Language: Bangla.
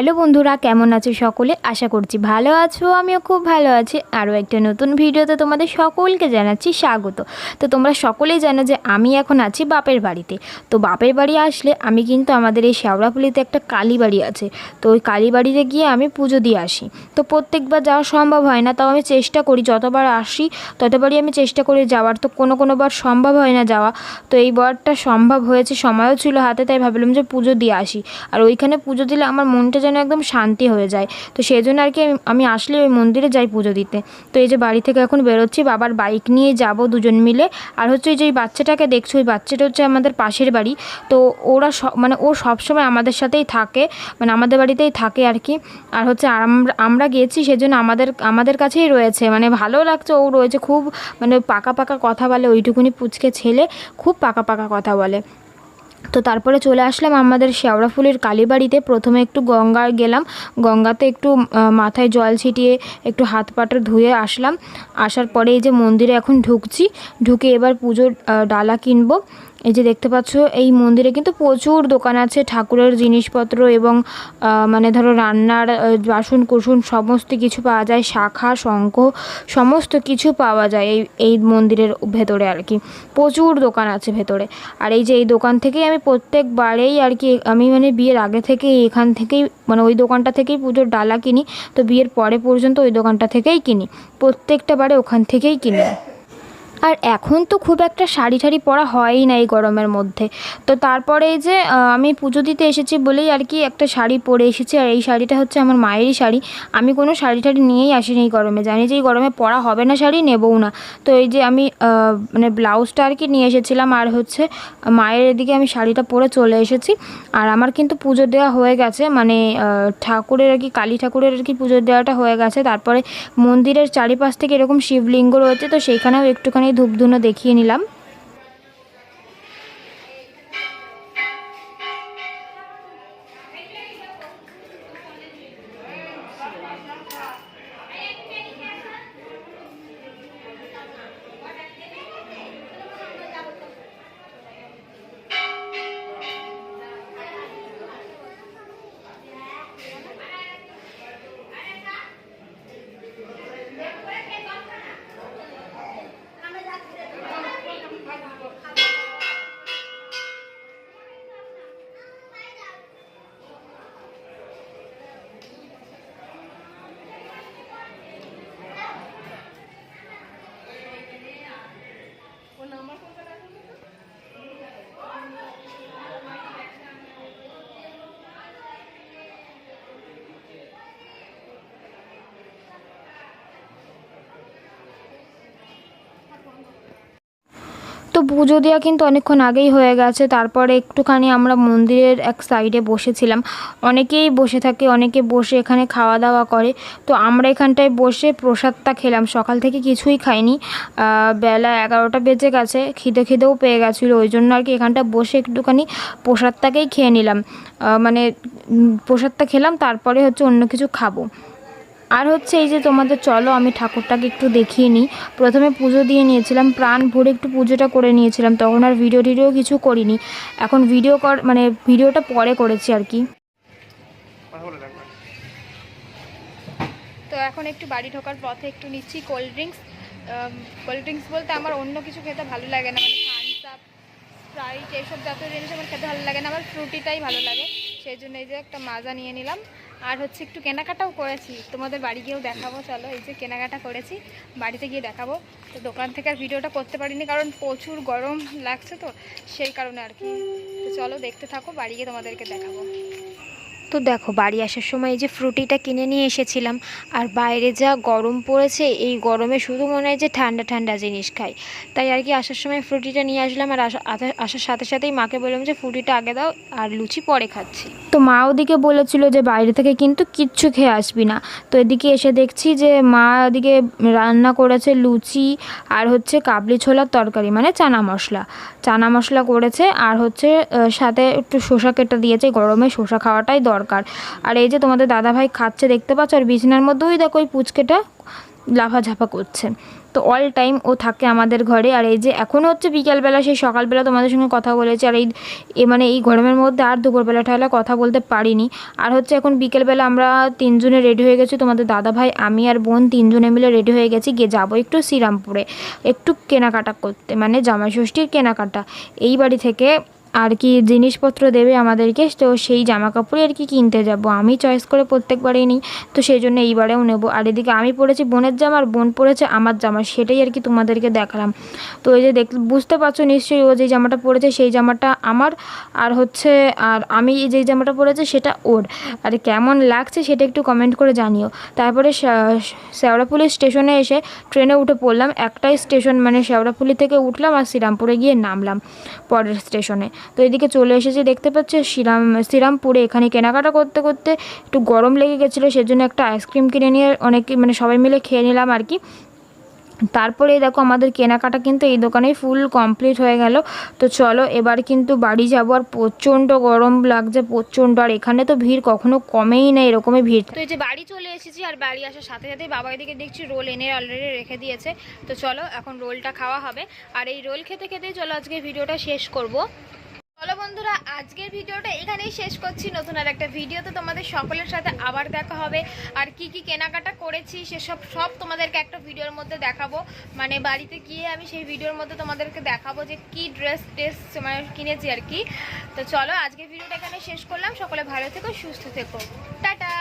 হ্যালো বন্ধুরা, কেমন আছো সকলে? আশা করছি ভালো আছো, আমিও খুব ভালো আছি। আরও একটা নতুন ভিডিওতে তোমাদের সকলকে জানাচ্ছি স্বাগত। তো তোমরা সকলেই জানো যে আমি এখন আছি বাপের বাড়িতে। তো বাপের বাড়ি আসলে আমি কিন্তু আমাদের এই শেওড়াফুলিতে একটা কালী বাড়ি আছে। তো ওই কালী বাড়িতে গিয়ে আমি পুজো দিয়ে আসি। তো প্রত্যেকবার যাওয়া সম্ভব হয় না, তাও আমি চেষ্টা করি, যতবার আসি ততবারই আমি চেষ্টা করি যাওয়ার। তো কোনো কোনো বার সম্ভব হয় না যাওয়া। তো এই বারটা সম্ভব হয়েছে, সময়ও ছিল হাতে, তাই ভাবলাম যে পুজো দিয়ে আসি। আর ওইখানে পুজো দিলে আমার মনটা যেন একদম শান্তি হয়ে যায়। তো সেই জন্য আর কি আমি- আসলে ওই মন্দিরে যাই পুজো দিতে। তো এই যে বাড়ি থেকে এখন বেরোচ্ছি, বাবার বাইক নিয়ে যাব দুজন মিলে। আর হচ্ছে ওই যে বাচ্চাটাকে দেখছ, ওই বাচ্চাটা হচ্ছে আমাদের পাশের বাড়ি। তো ওরা মানে ও সবসময় আমাদের সাথেই থাকে মানে আমাদের বাড়িতেই থাকে আর কি। আর হচ্ছে আমরা গেছি সেজন্য আমাদের আমাদের কাছেই রয়েছে। মানে ভালো লাগছে, ও রয়েছে খুব মানে পাকা পাকা কথা বলে, ওইটুকুনি পুচকে ছেলে খুব পাকা পাকা কথা বলে। তো তারপরে চলে আসলাম আমাদের শেওড়াফুলির কালীবাড়িতে প্রথমে একটু গঙ্গা গেলাম। গঙ্গাতে একটু মাথায় জল ছিটিয়ে একটু হাত পাটা ধুয়ে আসলাম। আসার পরে এই যে মন্দিরে এখন ঢুকছি। ঢুকে এবার পুজোর ডালা কিনবো। এই যে দেখতে পাচ্ছ, এই মন্দিরে কিন্তু প্রচুর দোকান আছে, ঠাকুরের জিনিসপত্র এবং মানে ধরো রান্নার বাসন কুসুন সমস্ত কিছু পাওয়া যায়, শাখা, শঙ্খ সমস্ত কিছু পাওয়া যায় এই এই মন্দিরের ভেতরে আর কি। প্রচুর দোকান আছে ভেতরে। আর এই যে এই দোকান থেকেই আমি প্রত্যেকবারেই আর কি, আমি মানে বিয়ের আগে থেকেই এখান থেকেই মানে ওই দোকানটা থেকেই পুজোর ডালা কিনি, তো বিয়ের পরে পর্যন্ত ওই দোকানটা থেকেই কিনি। প্রত্যেকটা বারে ওখান থেকেই কিনি। আর এখন তো খুব একটা শাড়ি ঠাড়ি পরা হয়ই না এই গরমের মধ্যে। তো তারপরে এই যে আমি পুজো দিতে এসেছি বলেই আর কি একটা শাড়ি পরে এসেছি। আর এই শাড়িটা হচ্ছে আমার মায়েরই শাড়ি। আমি কোনো শাড়ি ঠাড়ি নিয়েই আসিনি এই গরমে। জানি যে এই গরমে পরা হবে না শাড়ি, নেবও না। তো এই যে আমি মানে ব্লাউজটা আর কি নিয়ে এসেছিলাম। আর হচ্ছে মায়ের এদিকে আমি শাড়িটা পরে চলে এসেছি। আর আমার কিন্তু পুজো দেওয়া হয়ে গেছে। মানে ঠাকুরের আর কি, কালী ঠাকুরের আর কি পুজো দেওয়াটা হয়ে গেছে। তারপরে মন্দিরের চারিপাশ থেকে এরকম শিবলিঙ্গ রয়েছে। তো সেইখানেও একটুখানি ধূপধুনো দেখিয়ে নিলাম। তো পুজো দেওয়া কিন্তু অনেকক্ষণ আগেই হয়ে গেছে। তারপরে একটুখানি আমরা মন্দিরের এক সাইডে বসেছিলাম। অনেকেই বসে থাকে, অনেকে বসে এখানে খাওয়া দাওয়া করে। তো আমরা এখানটায় বসে প্রসাদটা খেলাম। সকাল থেকে কিছুই খাইনি। বেলা এগারোটা বেজে গেছে। খিদে খিদেও পেয়ে গেছিল। ওই জন্য আর কি এখানটা বসে একটুখানি প্রসাদটাকেই খেয়ে নিলাম। মানে প্রসাদটা খেলাম। তারপরে হচ্ছে অন্য কিছু খাব। আর হচ্ছে এই যে তোমাদের চলো, আমি ঠাকুরটাকে একটু দেখিয়ে নিই। প্রথমে পুজো দিয়ে নিয়েছিলাম, প্রাণ ভরে একটু পুজোটা করে নিয়েছিলাম, তখন আর ভিডিও টিডিও কিছু করিনি। এখন ভিডিও কর মানে ভিডিওটা পরে করেছি আর কি। তো এখন একটু বাড়ি ঢোকার পথে একটু নিচ্ছি কোল্ড ড্রিঙ্কস কোল্ড ড্রিঙ্কস বলতে আমার অন্য কিছু খেতে ভালো লাগে না মানে থামস আপ স্প্রাইট এইসব জাতীয় জিনিস আমার খেতে ভালো লাগে না আমার ফ্রুটিটাই ভালো লাগে। সেই জন্য এই যে একটা মাজা নিয়ে নিলাম। আর হচ্ছে একটু কেনাকাটাও করেছি। তোমাদের বাড়ি গিয়েও দেখাবো, চলো, এই যে কেনাকাটা করেছি, বাড়িতে গিয়ে দেখাবো। তো দোকান থেকে আর ভিডিওটা করতে পারিনি, কারণ প্রচুর গরম লাগছে তো, সেই কারণে আর কি। তো চলো, দেখতে থাকো, বাড়ি গিয়ে তোমাদেরকে দেখাবো। তো দেখো, বাড়ি আসার সময় এই যে ফ্রুটিটা কিনে নিয়ে এসেছিলাম, আর বাইরে যা গরম পড়েছে, এই গরমে শুধু মনে হয় যে ঠান্ডা ঠান্ডা জিনিস খাই। তাই আর কি আসার সময় ফ্রুটিটা নিয়ে আসলাম, আর আসার সাথে সাথেই মাকে বললাম যে, ফ্রুটিটা আগে দাও, আর লুচি পরে খাচ্ছি। তো মা ওদিকে বলেছিল যে, বাইরে থেকে কিন্তু কিচ্ছু খেয়ে আসবি না। তো এদিকে এসে দেখছি যে, মা ওদিকে রান্না করেছে লুচি, আর হচ্ছে কাবলি ছোলার তরকারি মানে চানা মশলা। চানা মশলা করেছে, আর হচ্ছে সাথে একটু শসা কেটে দিয়েছে, গরমে শসা খাওয়াটাই দরকার। আর এই যে তোমাদের দাদাভাই খাচ্ছে, দেখতে পাচ্ছ? আর বিছানার মধ্যে ওই দেখো ওই পুচকেটা লাফাঝাফা করছে। তো অল টাইম ও থাকে আমাদের ঘরে। আর এই যে এখনও হচ্ছে বিকালবেলা, সেই সকালবেলা তোমাদের সঙ্গে কথা বলেছি। আর এই মানে এই গরমের মধ্যে আর দুপুরবেলা ঠালা কথা বলতে পারিনি। আর হচ্ছে এখন বিকেলবেলা আমরা তিনজনে রেডি হয়ে গেছি, তোমাদের দাদা ভাই আমি আর বোন তিনজনে মিলে রেডি হয়ে গেছি। গিয়ে যাব একটু শ্রীরামপুরে, একটু কেনাকাটা করতে মানে জামাই ষষ্ঠীর কেনাকাটা। এই বাড়ি থেকে আর কি জিনিসপত্র দেবে আমাদেরকে, তো সেই জামা কাপড়ই আর কি কিনতে যাব। আমি চয়েস করে প্রত্যেকবারেই নিই, তো সেই জন্য এইবারেও নেব। আর এদিকে আমি পরেছি বোনের জামা, আর বোন পরেছে আমার জামা, সেটাই আর কি তোমাদেরকে দেখালাম। তো এই যে দেখ বুঝতে পারছ নিশ্চয়ই ও যে জামাটা পরেছে, সেই জামাটা আমার, আর হচ্ছে, আর আমি যেই জামাটা পরেছে সেটা ওর। আর কেমন লাগছে সেটা একটু কমেন্ট করে জানিও। তারপরে শা- শেওড়াফুলি স্টেশনে এসে ট্রেনে উঠে পড়লাম, একটাই স্টেশন মানে শেওড়াফুলি থেকে উঠলাম আর শ্রীরামপুরে গিয়ে নামলাম, পরের স্টেশনে। তো এদিকে চলে এসেছি, দেখতে পাচ্ছ? শ্রীরাম, শ্রীরামপুরে এখানে কেনাকাটা করতে করতে একটু গরম লেগে গেছিল, সেজন্য একটা আইসক্রিম কিনে নিয়ে অনেকে মানে সবাই মিলে খেয়ে নিলাম আর কি। তারপরে দেখো, আমাদের কেনাকাটা কিন্তু এই দোকানেই ফুল কমপ্লিট হয়ে গেল। তো চলো, এবার কিন্তু বাড়ি যাব, আর প্রচণ্ড গরম লাগছে, প্রচণ্ড। আর এখানে তো ভিড় কখনো কমেই না এরকমই ভিড়। তো এই যে বাড়ি চলে এসেছি, আর বাড়ি আসার সাথে সাথে বাবা এদিকে দেখছি রোল এনে অলরেডি রেখে দিয়েছে। তো চলো, এখন রোলটা খাওয়া হবে। আর এই রোল খেতে, খেতেই চলো আজকে ভিডিওটা শেষ করব। চলো বন্ধুরা, আজকের ভিডিওটা এখানেই শেষ করছি। নতুন আর একটা ভিডিওতে তোমাদের সকলের সাথে আবার দেখা হবে। আর কি কি কেনাকাটা করেছি, সেসব সব তোমাদেরকে একটা ভিডিওর মধ্যে দেখাবো। মানে বাড়িতে গিয়ে আমি সেই ভিডিওর মধ্যে তোমাদেরকে দেখাবো যে কি ড্রেস ড্রেস মানে কিনেছি আর কি। তো চলো, আজকের ভিডিওটা এখানে শেষ করলাম। সকলে ভালো থেকো, সুস্থ থেকো। টাটা!